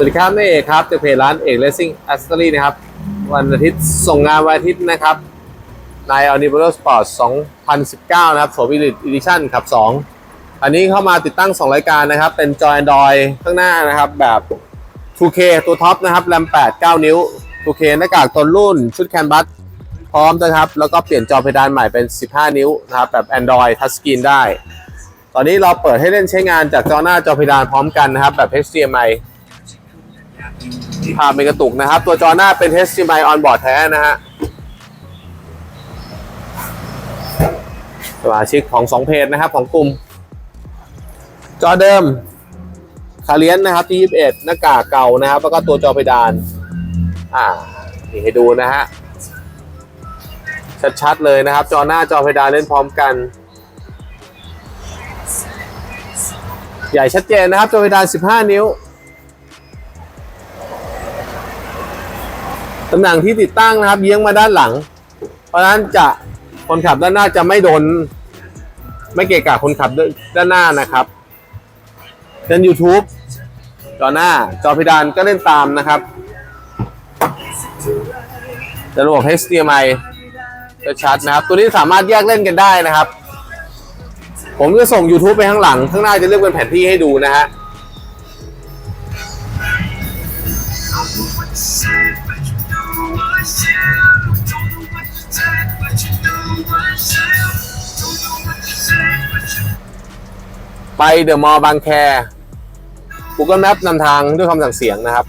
สวัสดีครับนี่เอกครับจากเพจร้านเอกเลสซิ่งแอสเตอรี่นะครับ วันอาทิตย์ส่งงานวันอาทิตย์นะครับใน o n i v e r s Sport 2019 นะครับโส v ิลิตอีดิชั่นขับ 2 อันนี้เข้ามาติดตั้ง 2 รายการนะครับ เป็นจอ Android ข้างหน้านะครับแบบ 2K ตัวท็อปนะครับแรม8 9 นิ้ว 2K หน้ากากทนรุ่นชุดแคนบัสพร้อมนะครับ แล้วก็เปลี่ยนจอเพดานใหม่เป็น 15 นิ้วนะครับแบบ Android Touch Screen ได้ ตอนนี้เราเปิดให้เล่นใช้งานจากจอหน้าจอเพดานพร้อมกันนะครับแบบ HDMI ภาพไม่กระตุกนะครับ ตัวจอหน้าเป็น HDMI on board แท้นะฮะสมาชิกของ2เพจนะครับของกลุ่ม จอเดิมคาเลียนนะครับที่21 หน้ากากเก่านะครับ แล้วก็ตัวจอเพดาน อ่า นี่ให้ดูนะฮะ ชัดๆเลยนะครับ จอหน้าจอเพดานเล่นพร้อมกัน ใหญ่ชัดเจนนะครับ จอเพดาน 15 นิ้ว ตำแหน่งที่ติดตั้งนะครับเยี้ยงมาด้านหลัง เพราะฉะนั้นจะคนขับด้านหน้าจะไม่โดน ไม่เกะกะคนขับด้านหน้านะครับเล่น YouTube จอหน้าจอเพดานก็เล่นตามนะครับจะระบบ HDMI จะชัดนะครับ ตัวนี้สามารถแยกเล่นกันได้นะครับ ผมจะส่ง YouTube ไปข้างหลัง ข้างหน้าจะเลือกเป็นแผนที่ให้ดูนะฮะ ไปเดอะมอลล์บางแค Google Map นำทางด้วยคำสั่งเสียงนะครับ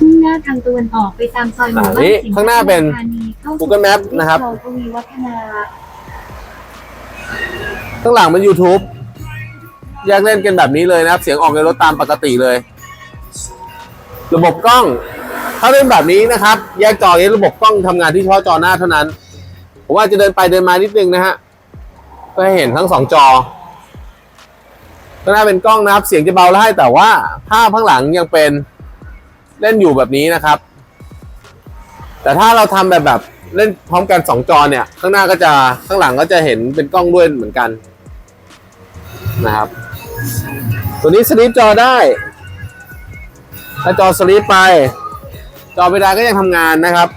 มุ่งหน้าทางตะวันออกไปตามซอยหมู่บ้านอ่านี่สิงห์ข้างหน้าเป็นธานีเข้าสู่ Google Map นะครับวิทยาลัยทวีวัฒนาข้างหลังเป็น YouTube แยกเล่นกันแบบนี้เลยนะครับ เสียงออกในรถตามปกติเลย ระบบกล้อง ถ้าเล่นแบบนี้นะครับ แยกจออย่างนี้ระบบกล้องทำงานที่เฉพาะจอหน้าเท่านั้น ผมว่าจะเดินไปเดินมานิดนึงนะฮะเพื่อให้เห็นทั้งสองจอข้างหน้าเป็นกล้องนะครับ เสียงจะเบาไล่แต่ว่าภาพข้างหลังยังเป็นเล่นอยู่แบบนี้นะครับ แต่ถ้าเราทำแบบแบบเล่นพร้อมกันสองจอเนี่ย ข้างหน้าก็จะข้างหลังก็จะเห็นเป็นกล้องด้วยเหมือนกันนะครับ ตัวนี้สลิปจอได้ ถ้าจอสลิปไป จอเวลาก็ยังทำงานนะครับ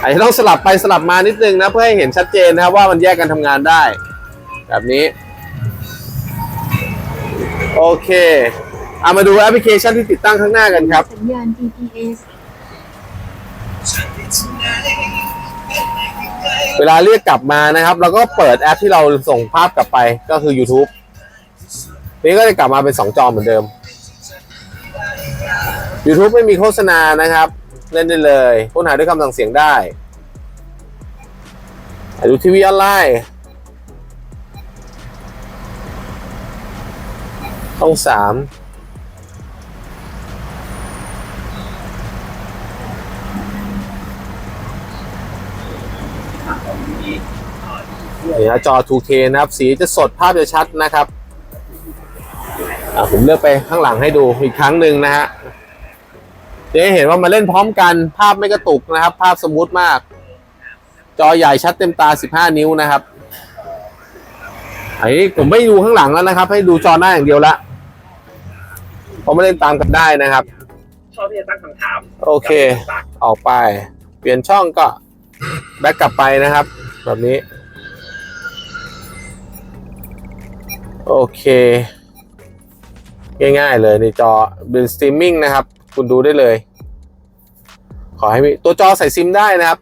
อาจจะต้องสลับไปสลับมานิดนึงนะเพื่อให้เห็นชัดเจนนะครับว่ามันแยกกันทำงานได้ แบบนี้ โอเคเอามาดูแอปพลิเคชันที่ติดตั้งข้างหน้ากันครับสัญญาณ GPS เวลาเรียกกลับมานะครับเราก็เปิดแอปที่เราส่งภาพกลับไปก็คือ YouTube นี่ก็จะกลับมาเป็น 2 จอเหมือนเดิม YouTube ไม่มีโฆษณานะครับ เล่นได้เลยค้นหาด้วยคำสั่งเสียงได้ดูทีวีออนไลน์ช่องสามนี่นะจอ 2K นะครับ สีจะสดภาพจะชัดนะครับผมเลือกไปข้างหลังให้ดูอีกครั้งหนึ่งนะฮะ จะให้เห็นว่ามาเล่นพร้อมกันภาพไม่กระตุกนะครับ ภาพสมูทมาก จอใหญ่ชัดเต็มตา 15 นิ้วนะครับอันนี้ผมไม่ดูข้างหลังแล้วนะครับ ให้ดูจอหน้าอย่างเดียวละเพราะไม่เล่นตามกันได้นะครับ ชอบที่จะตั้งคำถามโอเค ออกไป เปลี่ยนช่องก็แบ็กกลับไปนะครับ แบบนี้ โอเค ง่ายๆเลยในจอเป็นสตรีมมิ่งนะครับ คุณดูได้เลย ขอให้มีตัวจอใส่ซิมได้นะครับ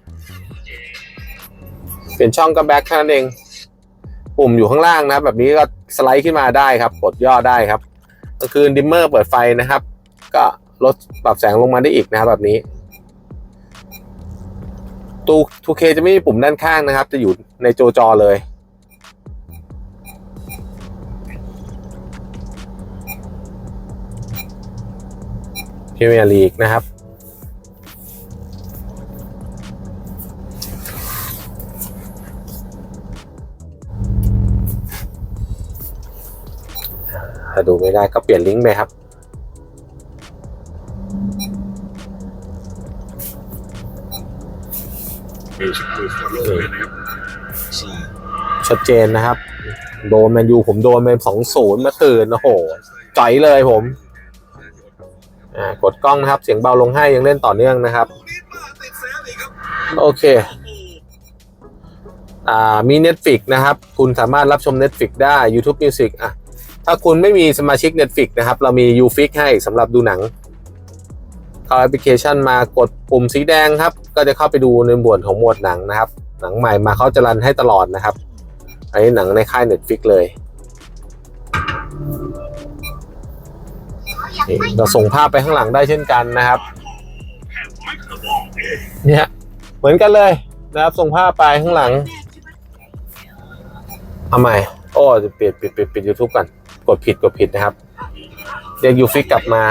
เปลี่ยนช่องก็แบ็คแค่นั้นเอง ปุ่มอยู่ข้างล่างนะครับ แบบนี้ก็สไลด์ขึ้นมาได้ครับ กดย่อได้ครับก็คือดิมเมอร์เปิดไฟนะครับ ก็ลดปรับแสงลงมาได้อีกนะครับแบบนี้ตู 2K จะไม่มีปุ่มด้านข้างนะครับ จะอยู่ในโจจอเลยพรีเมียร์ลีกนะครับ ถ้าดูไม่ได้ก็เปลี่ยนลิงก์ไปครับเอชคือขอลงเลยนะครับใช่ชัดเจนนะครับใโดนแมนยูผมโดนไปสองศูนย์มาตื่นโอ้โหจ่อยเลยผมอ่ากดกล้องนะครับ เสียงเบาลงให้ยังเล่นต่อเนื่องนะครับ โอเคอ่ามี Netflix นะครับ คุณสามารถรับชม Netflix ได้ YouTube Music อะ ถ้าคุณไม่มีสมาชิก Netflix นะครับ เรามี UFix ให้สำหรับดูหนัง เข้าแอปพลิเคชันมากดปุ่มสีแดงครับ ก็จะเข้าไปดูในหมวดของหมวดหนังนะครับ หนังใหม่มาเขาจะรันให้ตลอดนะครับ อันนี้หนังในค่าย Netflix เลยเราส่งภาพไปข้างหลังได้เช่นกันนะครับเนี่ยเหมือนกันเลยนะครับ ส่งภาพไปข้างหลังเอาใหม่โอ้จะปิดปิดปิดปิดยูทูบกัน กดผิดกดผิดนะครับ เรียกยูฟิกกลับมา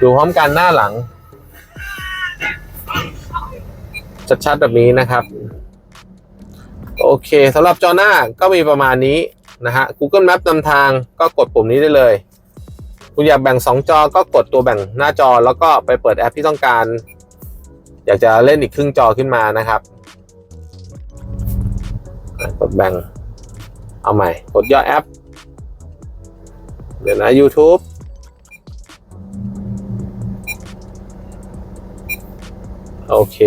ดูพร้อมกันหน้าหลัง ชัดๆแบบนี้นะครับ โอเคสำหรับจอหน้าก็มีประมาณนี้นะฮะ Google Map นำทางก็กดปุ่มนี้ได้เลยคุณอยากแบ่ง 2 จอก็กดตัวแบ่งหน้าจอแล้วก็ไปเปิดแอปที่ต้องการ อยากจะเล่นอีกครึ่งจอขึ้นมานะครับ กดแบ่งเอาใหม่ กดย่อแอป เดี๋ยวนะ YouTube โอเค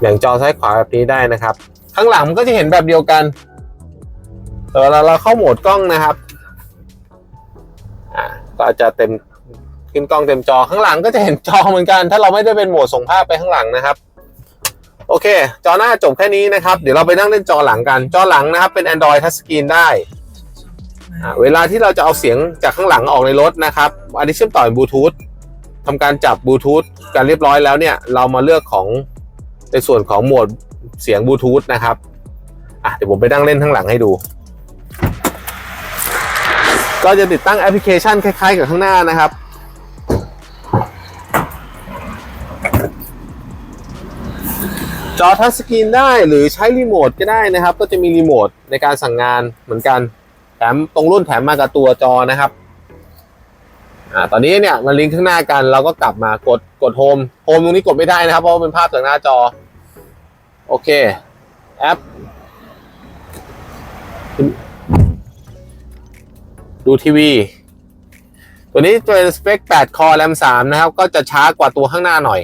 แบ่งจอซ้ายขวาแบบนี้ได้นะครับ ข้างหลังมันก็จะเห็นแบบเดียวกันแต่เวลาเราเข้าโหมดกล้องนะครับอ่าก็จะเต็มขึ้นกล้องเต็มจอข้างหลังก็จะเห็นจอเหมือนกัน ถ้าเราไม่ได้เป็นโหมดส่งภาพไปข้างหลังนะครับ โอเค จอหน้าจบแค่นี้นะครับ เดี๋ยวเราไปนั่งเล่นจอหลังกัน จอหลังนะครับ เป็น Android Touch Screen ได้ เวลาที่เราจะเอาเสียงจากข้างหลังออกในรถนะครับ อันนี้เชื่อมต่อบลูทูธทำการจับบลูทูธกันเรียบร้อยแล้วเนี่ย เรามาเลือกของในส่วนของโหมดเสียงบลูทูธนะครับอะเดี๋ยวผมไปนั่งเล่นข้างหลังให้ดู ก็จะติดตั้งแอปพลิเคชันคล้ายๆกับข้างหน้านะครับ อทัชสกรีนได้หรือใช้รีโมทก็ได้นะครับ ก็จะมีรีโมทในการสั่งงานเหมือนกัน แถมตรงรุ่นแถมมากับตัวจอนะครับอ่าตอนนี้เนี่ยมันลิงก์ข้างหน้ากันเราก็กลับมากดกดโฮมโฮมตรงนี้กดไม่ได้นะครับ เพราะว่าเป็นภาพจากหน้าจอ โอเค แอป ดูทีวี ตัวนี้เป็นสเปค 8 คอแรม 3 นะครับ ก็จะช้ากว่าตัวข้างหน้าหน่อย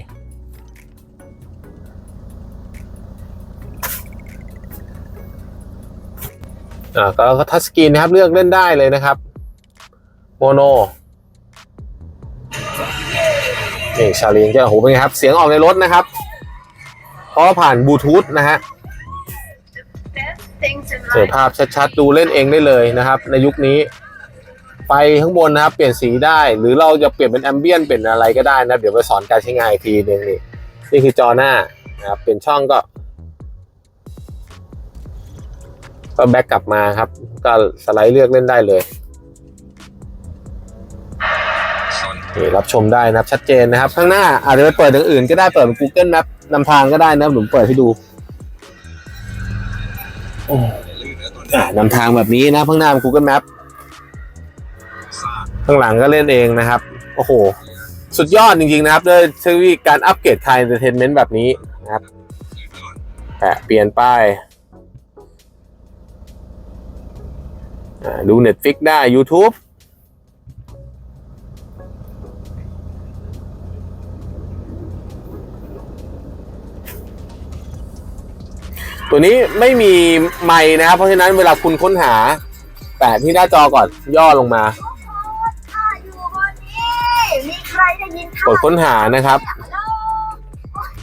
อ่าก็ทัชสกรีนนะครับเลือกเล่นได้เลยนะครับ โมโนนี่ชาลีนจะโอ้โหเป็นไงครับ เสียงออกในรถนะครับ เพราะผ่านบลูทูธนะฮะเสียภาพชัดๆ ดูเล่นเองได้เลยนะครับ ในยุคนี้ไฟข้างบนนะครับ เปลี่ยนสีได้ หรือเราจะเปลี่ยนเป็นแอมเบียนเป็นอะไรก็ได้นะเดี๋ยวไปสอนการใช้งานอีกทีนึงนี่นี่คือจอหน้านะครับเป็นช่องก็ ก็แบ็กกลับมาครับ ก็สไลด์เลือกเล่นได้เลยรับชมได้นะครับ ชัดเจนนะครับ ข้างหน้าอาจจะไปเปิดอย่างอื่นก็ได้เปิดเป็น Google Map นำทางก็ได้นะครับผมเปิดให้ดูนำทางแบบนี้นะข้างหน้าเป็น Google Map ข้างหลังก็เล่นเองนะครับ โอ้โห สุดยอดจริงๆนะครับด้วยเทคโนโลยีการอัปเกรดคายเอนเตอร์เทนเมนต์แบบนี้นะครับแปะเปลี่ยนป้าย ดู Netflix ได้ YouTube ตัวนี้ไม่มีไมค์นะครับ เพราะฉะนั้นเวลาคุณค้นหาแปะที่หน้าจอก่อนย่อลงมาอยู่บนนี้มีใครได้ยินกดค้นหานะครับ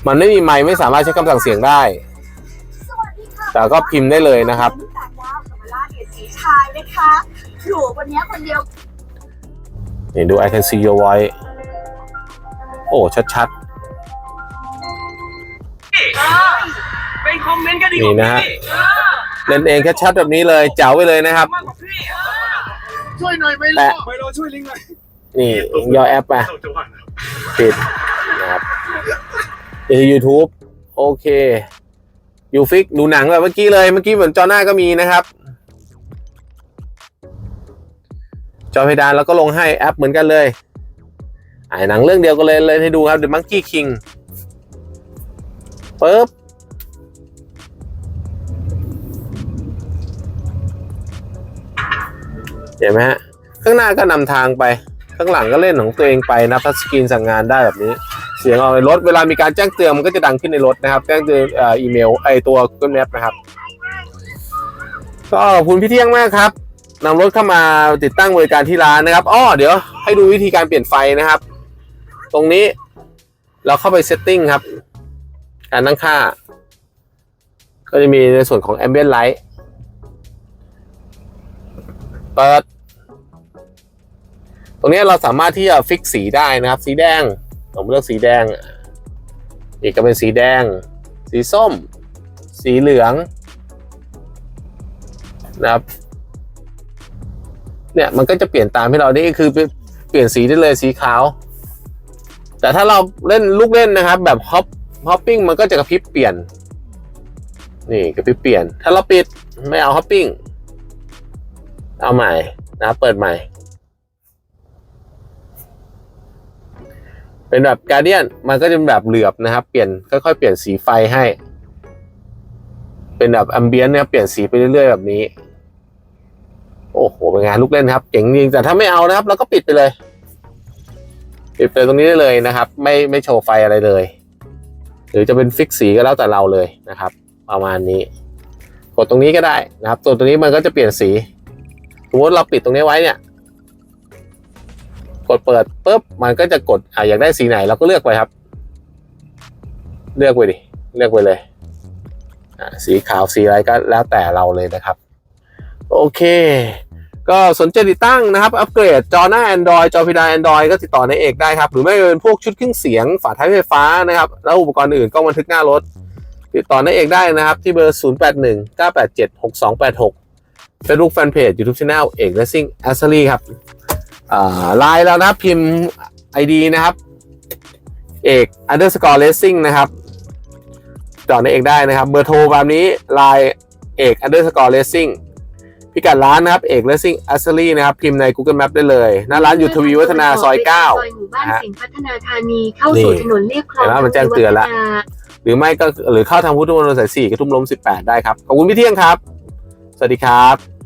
มันไม่มีไมค์ไม่สามารถใช้คำสั่งเสียงได้สวัสดีค่ะแต่ก็พิมพ์ได้เลยนะครับ ชายนะคะอยู่บนนี้คนเดียวนี่ดู I can see your voice โอ้ ชัดไปคอมเมนต์กันดีกนี่ว่านะฮะ พี่ๆเล่นเองชัดๆแบบนี้เลยเจ๋วไปเลยนะครับ มากกว่าพี่ช่วยหน่อยไม่รแปะอไม่รอช่วยลิงหน่อยนี่ย่อแอปไปเข้าจังหวะนะปิดนะครับนี่คือ YouTube โอเคยูฟิกดูหนังแบบเมื่อกี้เลย เมื่อกี้เหมือนจอหน้าก็มีนะครับ จอเพดานแล้วก็ลงให้แอปเหมือนกันเลยไอหนังเรื่องเดียวกันเลยเลยให้ดูครับ The Monkey King ปึ๊บเห็นไหมฮะ ข้างหน้าก็นำทางไป ข้างหลังก็เล่นของตัวเองไปนะทัชสกรีนสั่งงานได้แบบนี้ เสียงออกในรถ เวลามีการแจ้งเตือนมันก็จะดังขึ้นในรถนะครับ แจ้งเตือนอ่ออีเมลไอตัว Google Map นะครับ ก็ขอบคุณพี่เที่ยงมากครับ นำรถเข้ามาติดตั้งบริการที่ร้านนะครับอ้อเดี๋ยวให้ดูวิธีการเปลี่ยนไฟนะครับ ตรงนี้เราเข้าไปเซตติ้งครับ การตั้งค่า ก็จะมีในส่วนของ Ambient Light เปิด ตรงนี้เราสามารถที่จะฟิกสีได้นะครับ สีแดง ผมเลือกสีแดง อีกก็เป็นสีแดง สีส้ม สีเหลืองนะครับ เนี่ยมันก็จะเปลี่ยนตามให้เรานี่คือเปลี่ยนสีได้เลยสีขาว แต่ถ้าเราเล่นลูกเล่นนะครับ แบบฮอปฮอปปิ้งมันก็จะกระพริบเปลี่ยน นี่กระพริบเปลี่ยน ถ้าเราปิดไม่เอาฮอปปิ้งเอาใหม่นะเปิดใหม่ เป็นแบบการเดียนมันก็จะเป็นแบบเหลือบนะครับ เปลี่ยนค่อยๆเปลี่ยนสีไฟให้ เป็นแบบแอมเบียนเนี่ยเปลี่ยนสีไปเรื่อยๆแบบนี้ โอ้โหเป็นงานลูกเล่นครับเจ๋งจริงแต่ถ้าไม่เอานะครับเราก็ปิดไปเลย ปิดไปตรงนี้ได้เลยนะครับ ไม่ไม่โชว์ไฟอะไรเลย หรือจะเป็นฟิกสีก็แล้วแต่เราเลยนะครับ ประมาณนี้ กดตรงนี้ก็ได้นะครับตัวตรงนี้มันก็จะเปลี่ยนสีสมมติเราปิดตรงนี้ไว้เนี่ย กดเปิดปุ๊บมันก็จะกดอ่าอยากได้สีไหนเราก็เลือกไปครับ เลือกไปดิเลือกไปเลยอ่าสีขาวสีอะไรก็แล้วแต่เราเลยนะครับ โอเค ก็สนใจติดตั้งนะครับ อัปเกรดจอหน้า Android จอพิดาน Android ก็ติดต่อในเอกได้ครับ หรือไม่เป็นพวกชุดเครื่องเสียงฝาท้ายไฟฟ้านะครับ แล้วอุปกรณ์อื่นกล้องบันทึกหน้ารถ ติดต่อในเอกได้นะครับ ที่เบอร์ 0 8 1 9 8 7 6 2 8 6 Facebook Fanpage YouTube Channel เอก Racing a c c e s s o r y ครับไลน์แล้วนะพิมพ์ ID นะครับ เอก underscore racing นะครับติดต่อในเอกได้นะครับ เบอร์โทรแบบนี้ไลน์เอก underscore racing พิกัดร้านนะครับเอก Racing a c c e s s o r y นะครับ พิมพ์ใน Google Map ได้เลย หน้าร้านอยู่ทวีวัฒนาซอย9ซอยหมู่บ้านสิงห์พัฒนาธานีเข้าสู่ถนนเรียบคลองเห็นไหมมันแจ้งเตือนละทวีวัฒนาหรือไม่ก็หรือเข้าทางพุทธมณฑลสาย4กระทุ่มล้ม18ได้ครับ ขอบคุณพี่เที่ยงครับ สวัสดีครับ